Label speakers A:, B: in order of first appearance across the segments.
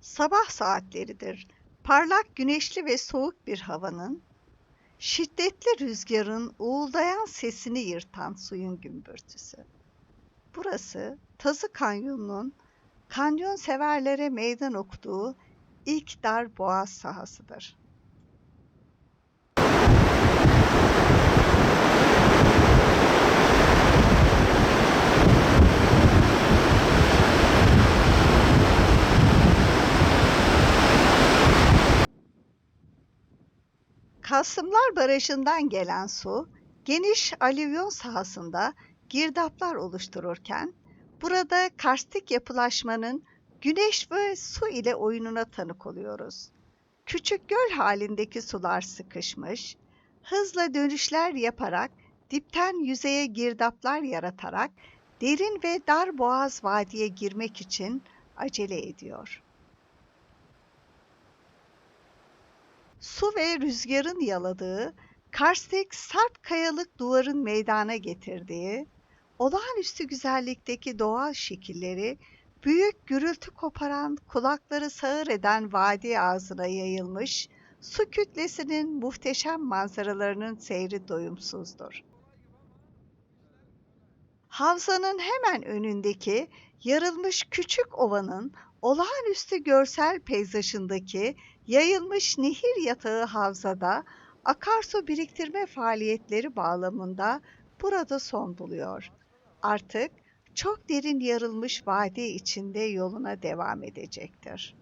A: Sabah saatleridir. Parlak güneşli ve soğuk bir havanın, şiddetli rüzgarın uğuldayan sesini yırtan suyun gümbürtüsü. Burası Tazı Kanyonu'nun kanyon severlere meydan okuduğu ilk dar boğaz sahasıdır. Kasımlar Barajı'ndan gelen su, geniş alüvyon sahasında girdaplar oluştururken, burada karstik yapılaşmanın güneş ve su ile oyununa tanık oluyoruz. Küçük göl halindeki sular sıkışmış, hızla dönüşler yaparak, dipten yüzeye girdaplar yaratarak, derin ve dar boğaz vadiye girmek için acele ediyor. Su ve rüzgarın yaladığı, karstik sarp kayalık duvarın meydana getirdiği, olağanüstü güzellikteki doğal şekilleri, büyük gürültü koparan, kulakları sağır eden vadi ağzına yayılmış, su kütlesinin muhteşem manzaralarının seyri doyumsuzdur. Havzanın hemen önündeki yarılmış küçük ovanın olağanüstü görsel peyzajındaki yayılmış nehir yatağı havzada akarsu biriktirme faaliyetleri bağlamında burada son buluyor. Artık çok derin yarılmış vadi içinde yoluna devam edecektir.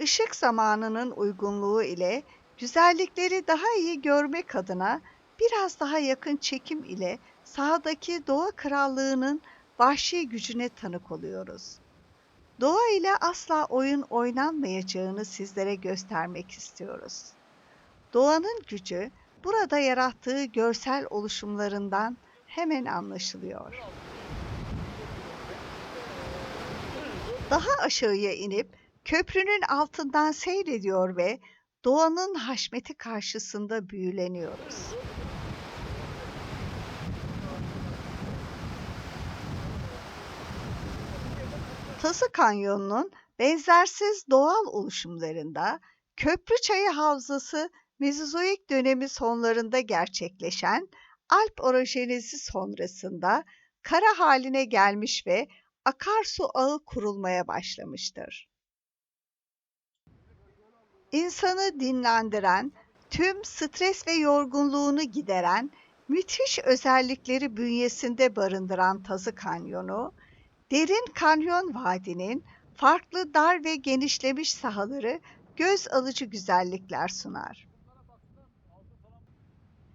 A: Işık zamanının uygunluğu ile güzellikleri daha iyi görmek adına biraz daha yakın çekim ile sahadaki doğa krallığının vahşi gücüne tanık oluyoruz. Doğa ile asla oyun oynanmayacağını sizlere göstermek istiyoruz. Doğanın gücü burada yarattığı görsel oluşumlarından hemen anlaşılıyor. Daha aşağıya inip köprünün altından seyrediyor ve doğanın haşmeti karşısında büyüleniyoruz. Tası Kanyonu'nun benzersiz doğal oluşumlarında Köprüçayı Havzası Mezozoik dönemi sonlarında gerçekleşen Alp orojenezi sonrasında kara haline gelmiş ve akarsu ağı kurulmaya başlamıştır. İnsanı dinlendiren, tüm stres ve yorgunluğunu gideren, müthiş özellikleri bünyesinde barındıran Tazı Kanyonu, Derin kanyon vadinin farklı dar ve genişlemiş sahaları göz alıcı güzellikler sunar.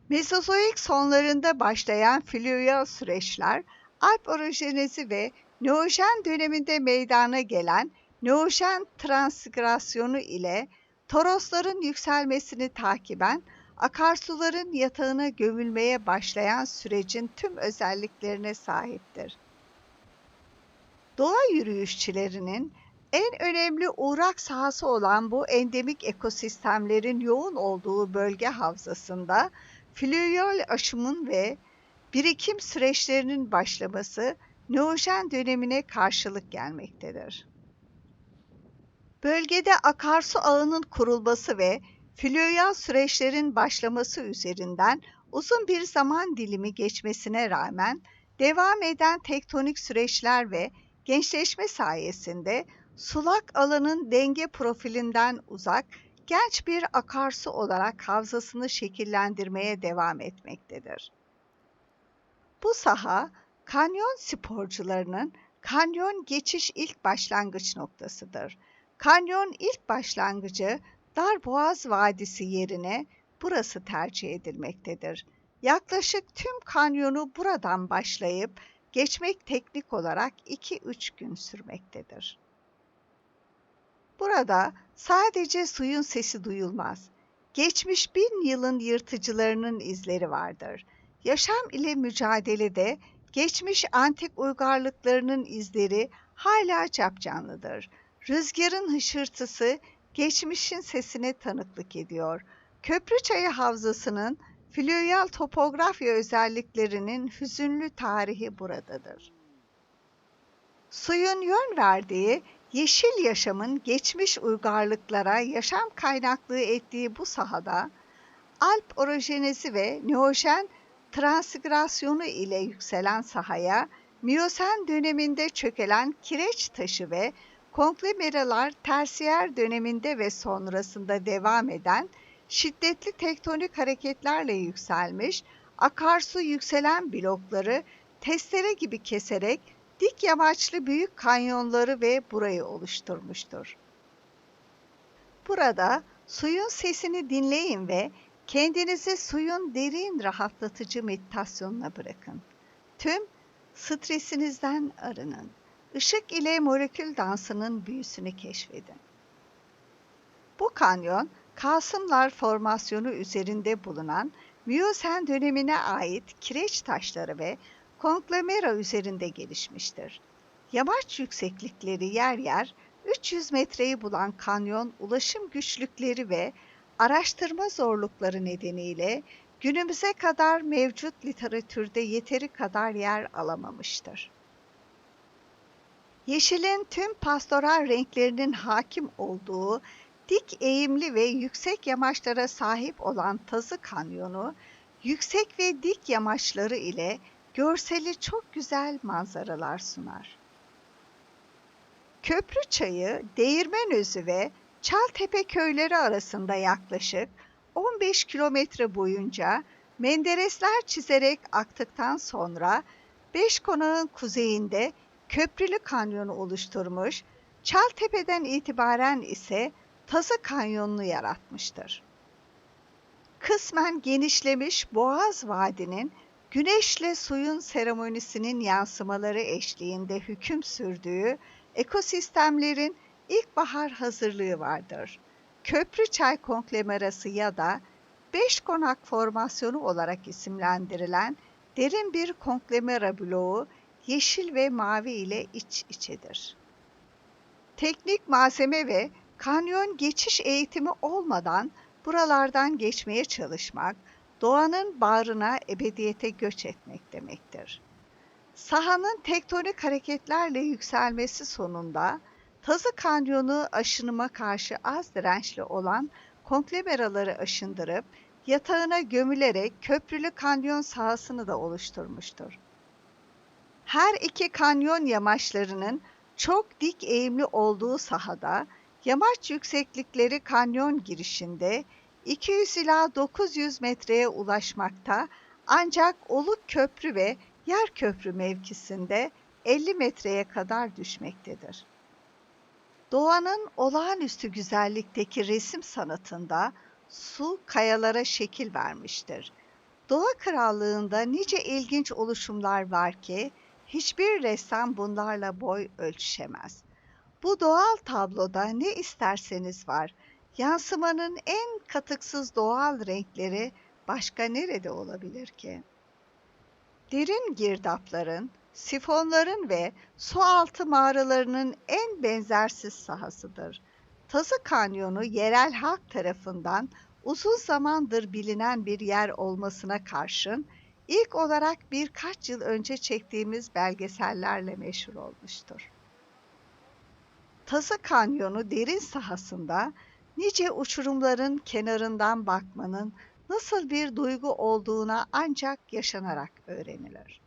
A: Mezozoik sonlarında başlayan flüvyal süreçler, Alp orojenezi ve Neojen döneminde meydana gelen Neojen transigrasyonu ile torosların yükselmesini takiben akarsuların yatağına gömülmeye başlayan sürecin tüm özelliklerine sahiptir. Doğa yürüyüşçülerinin en önemli uğrak sahası olan bu endemik ekosistemlerin yoğun olduğu bölge havzasında flüvyal aşımın ve birikim süreçlerinin başlaması Neojen dönemine karşılık gelmektedir. Bölgede akarsu ağının kurulması ve flüvyal süreçlerin başlaması üzerinden uzun bir zaman dilimi geçmesine rağmen devam eden tektonik süreçler ve Gençleşme sayesinde sulak alanın denge profilinden uzak, genç bir akarsu olarak havzasını şekillendirmeye devam etmektedir. Bu saha, kanyon sporcularının kanyon geçiş ilk başlangıç noktasıdır. Kanyon ilk başlangıcı Darboğaz Vadisi yerine burası tercih edilmektedir. Yaklaşık tüm kanyonu buradan başlayıp Geçmek teknik olarak 2-3 gün sürmektedir. Burada sadece suyun sesi duyulmaz. Geçmiş bin yılın yırtıcılarının izleri vardır. Yaşam ile mücadelede geçmiş antik uygarlıklarının izleri hala capcanlıdır. Rüzgarın hışırtısı geçmişin sesine tanıklık ediyor. Köprüçayı Havzası'nın Flüvyal topografya özelliklerinin hüzünlü tarihi buradadır. Suyun yön verdiği yeşil yaşamın geçmiş uygarlıklara yaşam kaynaklığı ettiği bu sahada Alp orojenezi ve Neojen transigrasyonu ile yükselen sahaya Miyosen döneminde çökelen kireç taşı ve konglomereler tersiyer döneminde ve sonrasında devam eden şiddetli tektonik hareketlerle yükselmiş, akarsu yükselen blokları testere gibi keserek dik yamaçlı büyük kanyonları ve burayı oluşturmuştur. Burada suyun sesini dinleyin ve kendinizi suyun derin rahatlatıcı meditasyonuna bırakın. Tüm stresinizden arının. Işık ile molekül dansının büyüsünü keşfedin. Bu kanyon, Kasımlar formasyonu üzerinde bulunan Miyosen dönemine ait kireç taşları ve konglomera üzerinde gelişmiştir. Yamaç yükseklikleri yer yer 300 metreyi bulan kanyon ulaşım güçlükleri ve araştırma zorlukları nedeniyle günümüze kadar mevcut literatürde yeteri kadar yer alamamıştır. Yeşilin tüm pastoral renklerinin hakim olduğu dik eğimli ve yüksek yamaçlara sahip olan Tazı Kanyonu, yüksek ve dik yamaçları ile görseli çok güzel manzaralar sunar. Köprü Çayı, Değirmenözü ve Çaltepe köyleri arasında yaklaşık 15 kilometre boyunca menderesler çizerek aktıktan sonra beş konağın kuzeyinde Köprülü Kanyonu oluşturmuş, Çaltepe'den itibaren ise Tazı Kanyonu'nu yaratmıştır. Kısmen genişlemiş Boğaz Vadi'nin güneşle suyun seremonisinin yansımaları eşliğinde hüküm sürdüğü ekosistemlerin ilkbahar hazırlığı vardır. Köprü çay konglomerası ya da beş konak formasyonu olarak isimlendirilen derin bir konglomera bloğu yeşil ve mavi ile iç içedir. Teknik malzeme ve kanyon geçiş eğitimi olmadan buralardan geçmeye çalışmak, doğanın bağrına ebediyete göç etmek demektir. Sahanın tektonik hareketlerle yükselmesi sonunda Tazı Kanyonu aşınıma karşı az dirençli olan konglomeraları aşındırıp yatağına gömülerek köprülü kanyon sahasını da oluşturmuştur. Her iki kanyon yamaçlarının çok dik eğimli olduğu sahada yamaç yükseklikleri kanyon girişinde 200 ila 900 metreye ulaşmakta ancak Oluk Köprü ve Yer Köprü mevkisinde 50 metreye kadar düşmektedir. Doğanın olağanüstü güzellikteki resim sanatında su kayalara şekil vermiştir. Doğa krallığında nice ilginç oluşumlar var ki hiçbir ressam bunlarla boy ölçüşemez. Bu doğal tabloda ne isterseniz var. Yansımanın en katıksız doğal renkleri başka nerede olabilir ki? Derin girdapların, sifonların ve su altı mağaralarının en benzersiz sahasıdır. Tazı Kanyonu yerel halk tarafından uzun zamandır bilinen bir yer olmasına karşın ilk olarak birkaç yıl önce çektiğimiz belgesellerle meşhur olmuştur. Tazı Kanyonu derin sahasında nice uçurumların kenarından bakmanın nasıl bir duygu olduğuna ancak yaşanarak öğrenilir.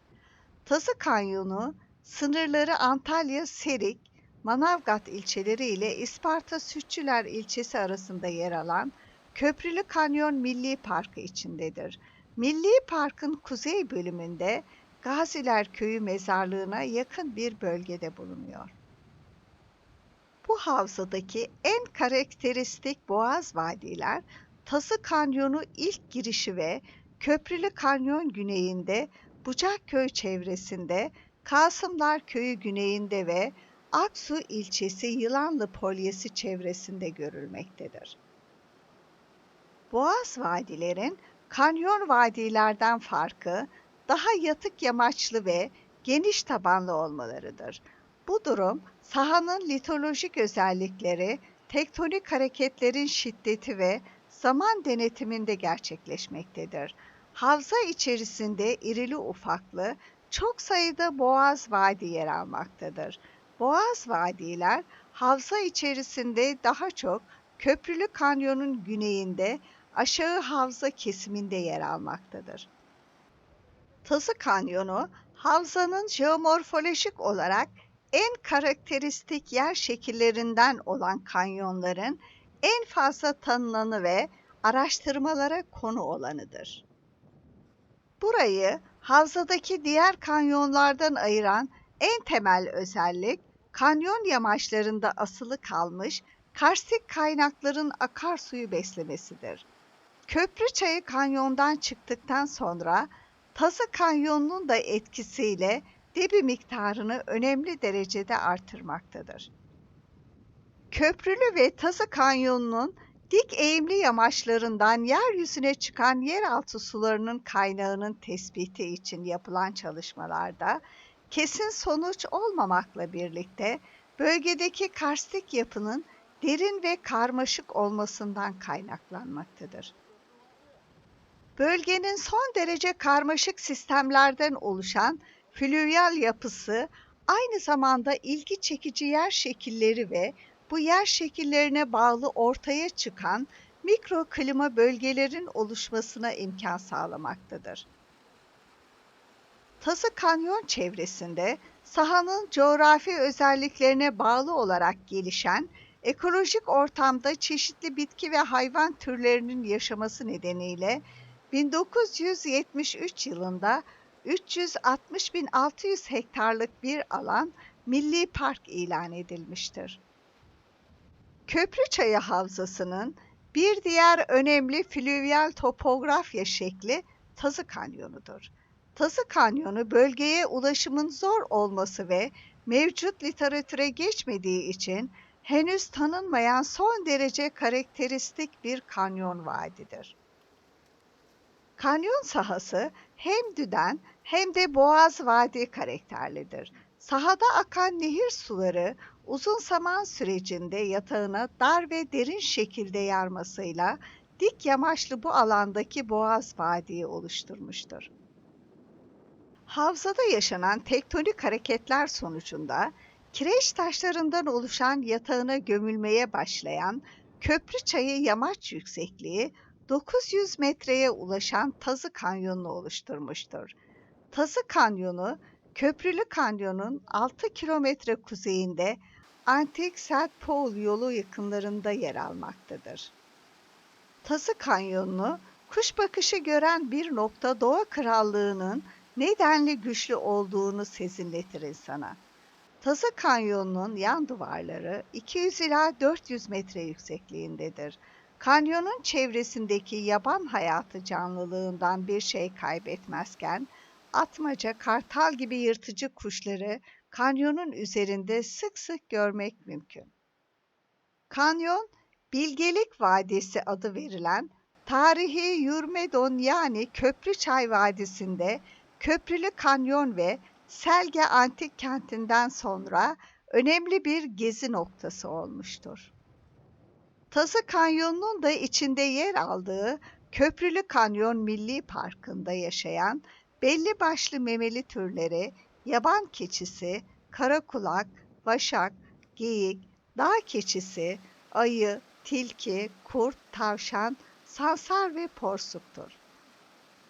A: Tazı Kanyonu sınırları Antalya, Serik, Manavgat ilçeleri ile İsparta Sütçüler ilçesi arasında yer alan Köprülü Kanyon Milli Parkı içindedir. Milli Park'ın kuzey bölümünde Gaziler Köyü mezarlığına yakın bir bölgede bulunuyor. Bu havzadaki en karakteristik boğaz vadiler Tazı Kanyonu ilk girişi ve Köprülü Kanyon güneyinde Bucakköy çevresinde, Kasımlar Köyü güneyinde ve Aksu ilçesi Yılanlı Polyesi çevresinde görülmektedir. Boğaz vadilerin kanyon vadilerden farkı daha yatık yamaçlı ve geniş tabanlı olmalarıdır. Bu durum sahanın litolojik özellikleri, tektonik hareketlerin şiddeti ve zaman denetiminde gerçekleşmektedir. Havza içerisinde irili ufaklı çok sayıda boğaz vadi yer almaktadır. Boğaz vadiler havza içerisinde daha çok Köprülü Kanyon'un güneyinde aşağı havza kesiminde yer almaktadır. Tazı Kanyonu, havzanın jeomorfolojik olarak en karakteristik yer şekillerinden olan kanyonların en fazla tanınanı ve araştırmalara konu olanıdır. Burayı havzadaki diğer kanyonlardan ayıran en temel özellik kanyon yamaçlarında asılı kalmış karstik kaynakların akarsuyu beslemesidir. Köprü çayı kanyondan çıktıktan sonra Tazı Kanyonu'nun da etkisiyle debi miktarını önemli derecede artırmaktadır. Köprülü ve Tazı Kanyonu'nun dik eğimli yamaçlarından yeryüzüne çıkan yeraltı sularının kaynağının tespiti için yapılan çalışmalarda kesin sonuç olmamakla birlikte bölgedeki karstik yapının derin ve karmaşık olmasından kaynaklanmaktadır. Bölgenin son derece karmaşık sistemlerden oluşan flüvyal yapısı aynı zamanda ilgi çekici yer şekilleri ve bu yer şekillerine bağlı ortaya çıkan mikroklima bölgelerin oluşmasına imkan sağlamaktadır. Tazı Kanyon çevresinde sahanın coğrafi özelliklerine bağlı olarak gelişen ekolojik ortamda çeşitli bitki ve hayvan türlerinin yaşaması nedeniyle 1973 yılında 360.600 hektarlık bir alan milli park ilan edilmiştir. Köprüçayı Havzası'nın bir diğer önemli flüvyal topografya şekli Tazı Kanyonu'dur. Tazı Kanyonu bölgeye ulaşımın zor olması ve mevcut literatüre geçmediği için henüz tanınmayan son derece karakteristik bir kanyon vadidir. Kanyon sahası hem düden hem de boğaz vadi karakterlidir. Sahada akan nehir suları uzun zaman sürecinde yatağına dar ve derin şekilde yarmasıyla dik yamaçlı bu alandaki boğaz vadiyi oluşturmuştur. Havzada yaşanan tektonik hareketler sonucunda kireç taşlarından oluşan yatağına gömülmeye başlayan köprü çayı yamaç yüksekliği 900 metreye ulaşan Tazı Kanyonu'nu oluşturmuştur. Tazı Kanyonu, Köprülü Kanyon'un 6 kilometre kuzeyinde Antik St. Paul yolu yakınlarında yer almaktadır. Tazı Kanyonu'nu kuş bakışı gören bir nokta Doğa Krallığı'nın nedenli güçlü olduğunu sezinletir insana. Tazı Kanyonu'nun yan duvarları 200 ila 400 metre yüksekliğindedir. Kanyonun çevresindeki yaban hayatı canlılığından bir şey kaybetmezken, atmaca, kartal gibi yırtıcı kuşları kanyonun üzerinde sık sık görmek mümkün. Kanyon, Bilgelik Vadisi adı verilen tarihi Yurmedon yani Köprüçay Vadisi'nde Köprülü Kanyon ve Selge Antik Kenti'nden sonra önemli bir gezi noktası olmuştur. Tazı Kanyonu'nun da içinde yer aldığı Köprülü Kanyon Milli Parkı'nda yaşayan belli başlı memeli türleri yaban keçisi, karakulak, vaşak, geyik, dağ keçisi, ayı, tilki, kurt, tavşan, sansar ve porsuktur.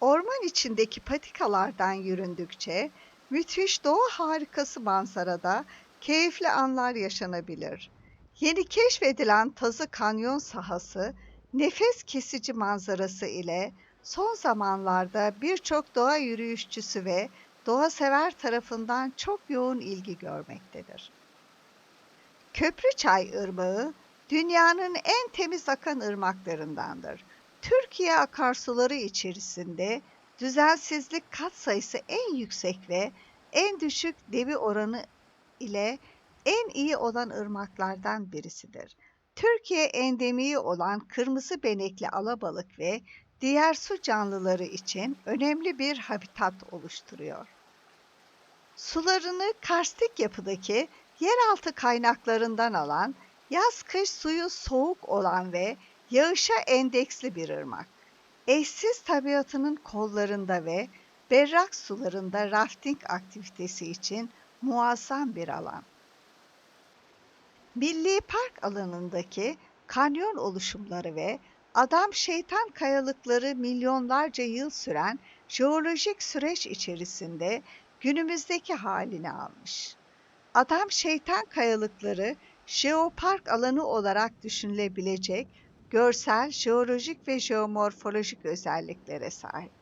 A: Orman içindeki patikalardan yüründükçe müthiş doğa harikası manzarada keyifli anlar yaşanabilir. Yeni keşfedilen Tazı Kanyon sahası nefes kesici manzarası ile son zamanlarda birçok doğa yürüyüşçüsü ve doğa sever tarafından çok yoğun ilgi görmektedir. Köprüçay Irmağı dünyanın en temiz akan ırmaklarındandır. Türkiye akarsuları içerisinde düzensizlik katsayısı en yüksek ve en düşük debi oranı ile en iyi olan ırmaklardan birisidir. Türkiye endemiği olan kırmızı benekli alabalık ve diğer su canlıları için önemli bir habitat oluşturuyor. Sularını karstik yapıdaki yeraltı kaynaklarından alan, yaz-kış suyu soğuk olan ve yağışa endeksli bir ırmak. Eşsiz tabiatının kollarında ve berrak sularında rafting aktivitesi için muazzam bir alan. Milli Park alanındaki kanyon oluşumları ve adam şeytan kayalıkları milyonlarca yıl süren jeolojik süreç içerisinde günümüzdeki halini almış. Adam şeytan kayalıkları jeopark alanı olarak düşünülebilecek görsel, jeolojik ve jeomorfolojik özelliklere sahip.